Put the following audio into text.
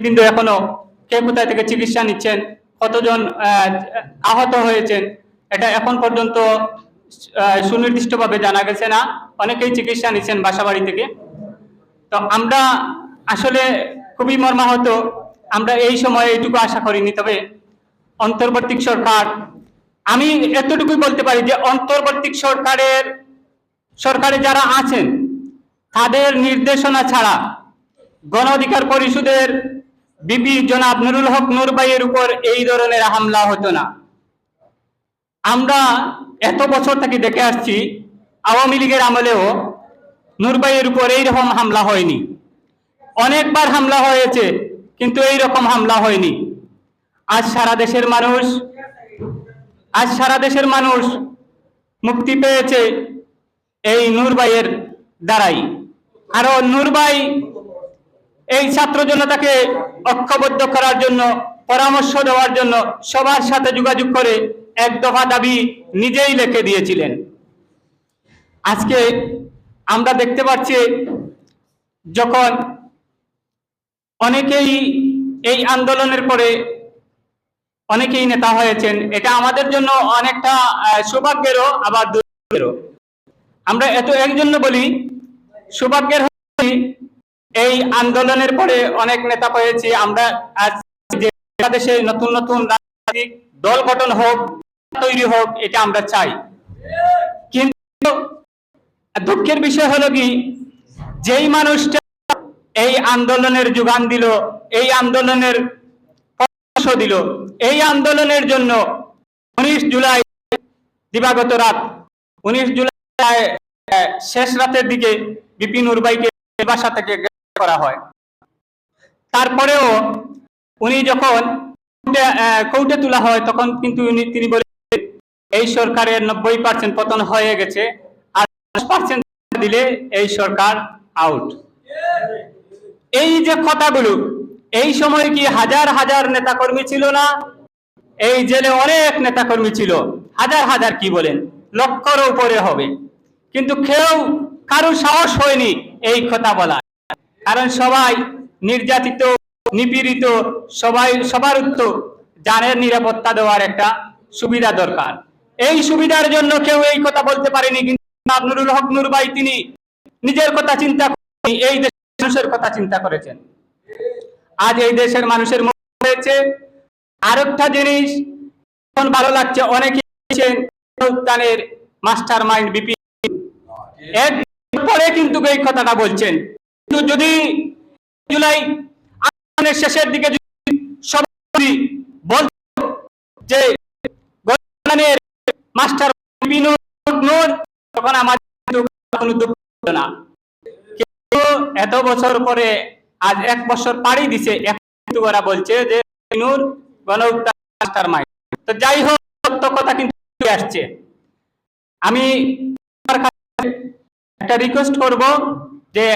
কিন্তু এখনও কে কোথায় থেকে চিকিৎসা নিচ্ছেন কতজন আহ, আহত হয়েছেন এটা এখন পর্যন্ত সুনির্দিষ্টভাবে জানা গেছে না। অনেকেই চিকিৎসা নিচ্ছেন বাসাবাড়ি থেকে। তো আমরা আসলে খুবই মর্মাহত। আমরা এই সময়ে এইটুকু আশা করিনি তবে অন্তর্বর্তী সরকার আমি এতটুকুই বলতে পারি যে অন্তর্বর্তী সরকারের সরকারে যারা আছেন তাদের নির্দেশনা ছাড়া গণ অধিকার পরিষদের বিপি জনাব নুরুল হক নুরবাইয়ের উপর এই ধরনের হামলা হতো না। আমরা এত বছর থেকে দেখে আসছি, আওয়ামী লীগের আমলেও নুরবাইয়ের উপর এইরকম হামলা হয়নি। অনেকবার হামলা হয়েছে, কিন্তু এই রকম হামলা হয়নি। আজ সারা দেশের মানুষ, আজ সারা দেশের মানুষ মুক্তি পেয়েছে এই নূরবাইয়ের দ্বারাই। আরও নূরবাই এই ছাত্র জনতাকে ঐক্যবদ্ধ করার জন্য, পরামর্শ দেওয়ার জন্য সবার সাথে যোগাযোগ করে এক দফা দাবি নিজেই লিখে দিয়েছিলেন। আজকে আমরা দেখতে পাচ্ছি যখন অনেকেই এই আন্দোলনের পরে অনেকেই নেতা হয়েছেন, এটা আমাদের জন্য অনেকটা সৌভাগ্যেরও আবার দুর্ভাগ্যেরও আমরা এত এক জন্য বলি, সৌভাগ্যের এই আন্দোলনের পরে অনেক নেতা পেয়েছি। আমরা আজ বাংলাদেশে নতুন নতুন রাজনৈতিক দল গঠন হোক, তৈরি হোক, এটা আমরা চাই। কিন্তু দুঃখের বিষয় হলো কি, যেই মানুষটা এই আন্দোলনের যোগান দিল, এই আন্দোলনের দিল, এই আন্দোলনের জন্য উনিশ জুলাই দিবাগত রাত, উনিশ জুলাই শেষ রাতের দিকে বিপিন উরবাইকে বাসা থেকে করা হয়। তারপরেও উনি যখন কোর্টে, তোলা হয় তখন কিন্তু তিনি বলে এই সরকারের নব্বই পার্সেন্ট পতন হয়ে গেছে আর দশ পার্সেন্ট দিলে এই সরকার আউট এই যে কথাগুলো এই সময় কি হাজার হাজার নেতাকর্মী ছিল না? এই জেলে অনেক নেতাকর্মী ছিল। হাজার হাজার কি বলেন? লক্ষর উপরে হবে। কিন্তু কেউ কারও সাহস হয়নি এই কথা বলা কারণ সবাই নির্যাতিত নিপীড়িত সবাই সবার উত্তর জানের নিরাপত্তা দেওয়ার একটা সুবিধা দরকার। এই সুবিধার জন্য কেউ এই কথা বলতে পারেনি কিন্তু হক নুরবাই তিনি নিজের কথা চিন্তা করেনি, এই দেশের মানুষের কথা চিন্তা করেছেন। আজ এই দেশের মানুষের মনে হয়েছে। আরেকটা জিনিস এখন ভালো লাগছে অনেকে উদ্যানের মাস্টার মাইন্ড বিপি এর পরে কিন্তু এই কথাটা বলছেন। যদি জুলাই শেষের দিকে যে মাস্টার তখন আমাদের না। এত বছর পরে, আজ এক বছর পাড়ি দিছে ওরা বলছে যে মাইন্ড। তো যাই হোক কথা কিন্তু আসছে। আমি একটা রিকোয়েস্ট করব যে